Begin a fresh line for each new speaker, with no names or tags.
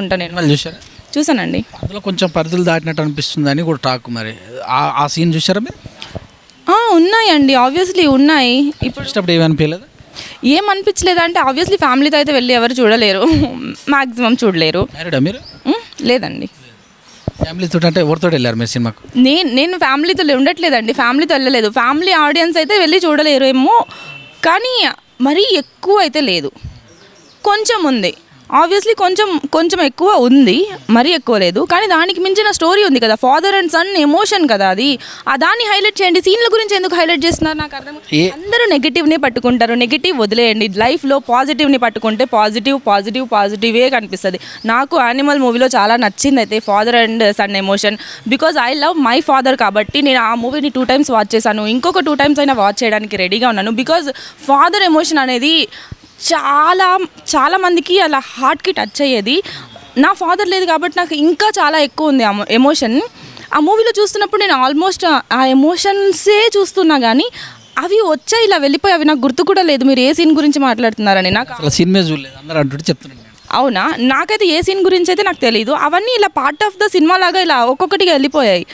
ఉంటా నేను.
చూసారా
చూసానండి
అందులో కొంచెం పరిధులు దాటినట్టు అనిపిస్తుంది అని కూడా టాక్ మరి. ఆ- ఆ సీన్ చూసారా మీరు?
ఉన్నాయండి. ఆబ్వియస్లీ ఉన్నాయి. ఇప్పుడు
చూసేటప్పుడు ఏమి అనిపించలేదు?
ఏం అనిపించలేదు అంటే ఆబ్వియస్లీ ఫ్యామిలీతో అయితే వెళ్ళి ఎవరు చూడలేరు. మ్యాక్సిమం చూడలేరు.
మీరు?
లేదండి.
ఫ్యామిలీతో అంటే ఎవరితో వెళ్ళారు మీరు సినిమాకు?
నేను నేను ఫ్యామిలీతో ఉండట్లేదండి. ఫ్యామిలీతో వెళ్ళలేదు. ఫ్యామిలీ ఆడియన్స్ అయితే వెళ్ళి చూడలేరు ఏమో కానీ మరీ ఎక్కువ అయితే లేదు. కొంచెం ఉంది. ఆబ్వియస్లీ కొంచెం కొంచెం ఎక్కువ ఉంది మరీ ఎక్కువ లేదు. కానీ దానికి మించిన స్టోరీ ఉంది కదా. ఫాదర్ అండ్ సన్ ఎమోషన్ కదా అది. ఆ దాన్ని హైలైట్ చేయండి. సీన్ల గురించి ఎందుకు హైలైట్ చేస్తున్నారు? నాకు అర్థం అందరూ నెగిటివ్నే పట్టుకుంటారు. నెగిటివ్ వదిలేయండి. లైఫ్లో పాజిటివ్ని పట్టుకుంటే పాజిటివ్ పాజిటివ్ పాజిటివే కనిపిస్తుంది. నాకు యానిమల్ మూవీలో చాలా నచ్చింది అయితే father and son emotion because I love my father కాబట్టి నేను ఆ మూవీని టూ టైమ్స్ వాచ్ చేశాను. ఇంకొక టూ టైమ్స్ అయినా వాచ్ చేయడానికి రెడీగా ఉన్నాను. బికాజ్ ఫాదర్ ఎమోషన్ అనేది చాలా చాలా మందికి అలా హార్ట్కి టచ్ అయ్యేది. నా ఫాదర్ లేదు కాబట్టి నాకు ఇంకా చాలా ఎక్కువ ఉంది ఆ ఎమోషన్ ఆ మూవీలో చూస్తున్నప్పుడు నేను ఆల్మోస్ట్ ఆ ఎమోషన్సే చూస్తున్నా కానీ అవి వచ్చాయి ఇలా వెళ్ళిపోయి అవి నాకు గుర్తు కూడా లేదు. మీరు ఏ సీన్ గురించి మాట్లాడుతున్నారని నాకు
సినిమా చూడలేదు. అందరూ అంటుంటే చెప్తున్నాను నేను.
అవునా? నాకైతే ఏ సీన్ గురించి అయితే నాకు తెలియదు అవన్నీ ఇలా పార్ట్ ఆఫ్ ద సినిమా లాగా ఇలా ఒక్కొక్కటిగా వెళ్ళిపోయాయి.